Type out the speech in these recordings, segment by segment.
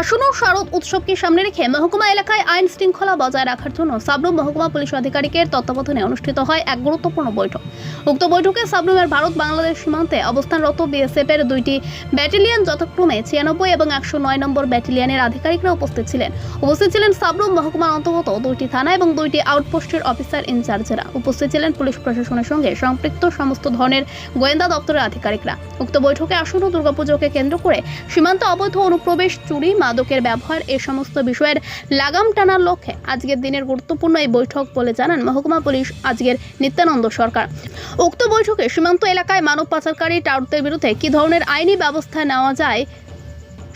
আসন্ন শারদ উৎসবকে সামনে রেখে মহকুমা এলাকায় আইন শৃঙ্খলা বজায় রাখার জন্য সাবরুম মহকুমা পুলিশ আধিকারিকের তত্ত্বাবধানে অনুষ্ঠিত হয় এক গুরুত্বপূর্ণ বৈঠক। উক্ত বৈঠকে সাবরুমের ভারত বাংলাদেশ সীমান্তে অবস্থানরত বিএসএফ এর দুইটি ব্যাটালিয়ন যথাক্রমে ছিয়ানব্বই এবং একশো নয় নম্বর ব্যাটালিয়নের আধিকারিকরা উপস্থিত ছিলেন। উপস্থিত ছিলেন সাবরুম মহকুমার অন্তর্গত দুইটি থানা এবং দুইটি আউটপোস্টের অফিসার ইনচার্জেরা। উপস্থিত ছিলেন পুলিশ প্রশাসনের সঙ্গে সম্পৃক্ত সমস্ত ধরনের গোয়েন্দা দপ্তরের আধিকারিকরা। উক্ত বৈঠকে আসন্ন দুর্গাপুজোকে কেন্দ্র করে সীমান্ত অবৈধ অনুপ্রবেশ, চুরি মাদকের ব্যবহার এ সমস্ত বিষয়ের লাগাম টানার লক্ষ্যে আজকের দিনের গুরুত্বপূর্ণ এই বৈঠক বলে জানান মহকুমা পুলিশ আজকের নিত্যানন্দ সরকার। উক্ত বৈঠকে সীমান্ত এলাকায় মানব পাচারকারী টাউটদের বিরুদ্ধে কী ধরনের আইনি ব্যবস্থা নেওয়া যায়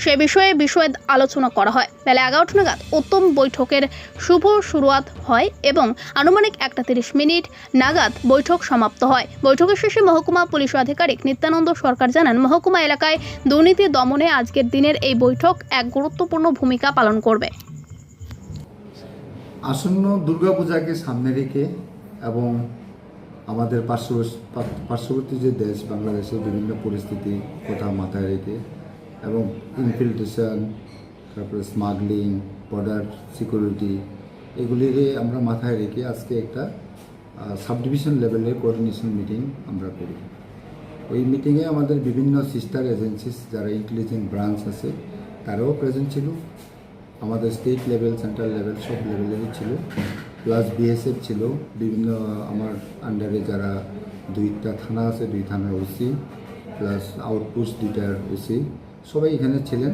সে বিষয়ে বিষয়ে আলোচনা করা হয়। বেলা এগারোটা নাগাদ উত্তম বৈঠকের শুভ শুরুয়াত হয় এবং আনুমানিক একটা তিরিশ মিনিট নাগাদ বৈঠক সমাপ্ত হয়। বৈঠকের শেষে মহকুমা পুলিশ আধিকারিক নিত্যানন্দ সরকার জানান, মহকুমা এলাকায় দুর্নীতি দমনে আজকের দিনের এই বৈঠক এক গুরুত্বপূর্ণ ভূমিকা পালন করবে। আসন্ন দুর্গাপূজাকে সামনে রেখে এবং আমাদের পার্শ্ব পার্শ্ববর্তী যে দেশ, বাংলাদেশের বিভিন্ন পরিস্থিতি কথা মাথায় রেখে এবং ইনফিল্ট্রেশন তারপরে স্মাগলিং বর্ডার সিকিউরিটি এগুলিকে আমরা মাথায় রেখে আজকে একটা সাব ডিভিশন লেভেলের কোঅর্ডিনেশন মিটিং আমরা করি। ওই মিটিংয়ে আমাদের বিভিন্ন সিস্টার এজেন্সিস যারা ইন্টেলিজেন্ট ব্রাঞ্চ আছে, তারাও প্রেজেন্ট ছিল। আমাদের স্টেট লেভেল সেন্ট্রাল লেভেল সব লেভেলেরই ছিল। প্লাস বিএসএফ ছিল। বিভিন্ন, আমার আন্ডারে যারা দুইটা থানা আছে, দুই থানার ওসি প্লাস আউটপোস্ট দুইটার ওসি সবাই এখানে ছিলেন।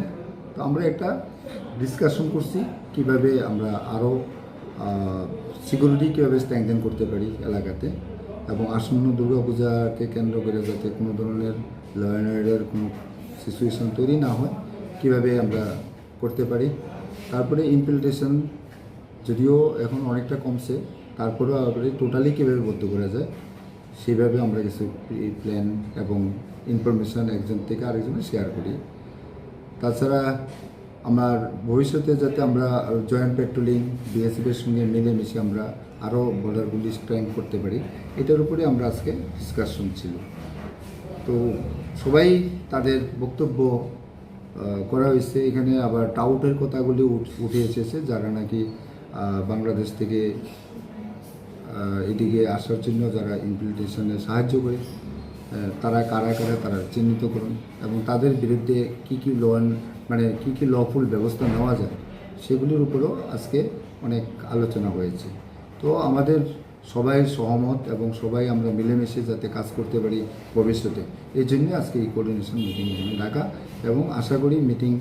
তো আমরা একটা ডিসকাশন করছি, কীভাবে আমরা আরও সিকিউরিটি কীভাবে স্ট্রেংথেন করতে পারি এলাকাতে এবং আসন্ন দুর্গাপূজাকে কেন্দ্র করে যাতে কোনো ধরনের ল কোনো সিচুয়েশন তৈরি না হয়, কীভাবে আমরা করতে পারি। তারপরে ইনফিল্ট্রেশন যদিও এখন অনেকটা কমছে, তারপরেও আবার টোটালি কীভাবে বদ্ধ করা যায় সেইভাবে আমরা কিছু প্ল্যান এবং ইনফরমেশন একজন থেকে আরেকজনে শেয়ার করি। তাছাড়া আমার ভবিষ্যতে যাতে আমরা জয়েন্ট পেট্রোলিং বিএসএফের সঙ্গে মিলেমিশে আমরা আরও বর্ডারগুলি স্ট্রেংথ করতে পারি, এটার উপরে আমরা আজকে ডিসকাশন ছিল। তো সবাই তাদের বক্তব্য করা হয়েছে। এখানে আবার টাউটের কথাগুলি উঠে এসেছে, যারা নাকি বাংলাদেশ থেকে এদিকে আসার জন্য যারা ইমপ্লিমেন্টেশনে সাহায্য করে। তারা কারা কারা তারা চিহ্নিত করুন এবং তাদের বিরুদ্ধে কী কী ল মানে কী কী লফুল ব্যবস্থা নেওয়া যায়, সেগুলির উপরেও আজকে অনেক আলোচনা হয়েছে। তো আমাদের সবাই সহমত এবং সবাই আমরা মিলেমিশে যাতে কাজ করতে পারি ভবিষ্যতে। এই জন্য আজকে এই কোঅর্ডিনেশন মিটিং এখানে ডাকা এবং আশা করি মিটিং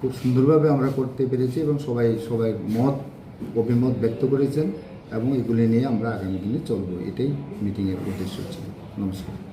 খুব সুন্দরভাবে আমরা করতে পেরেছি এবং সবাই সবাই মত, অভিমত ব্যক্ত করেছেন এবং এগুলি নিয়ে আমরা আগামী দিনে চলবো। এটাই মিটিংয়ের উদ্দেশ্য ছিল। নমস্কার।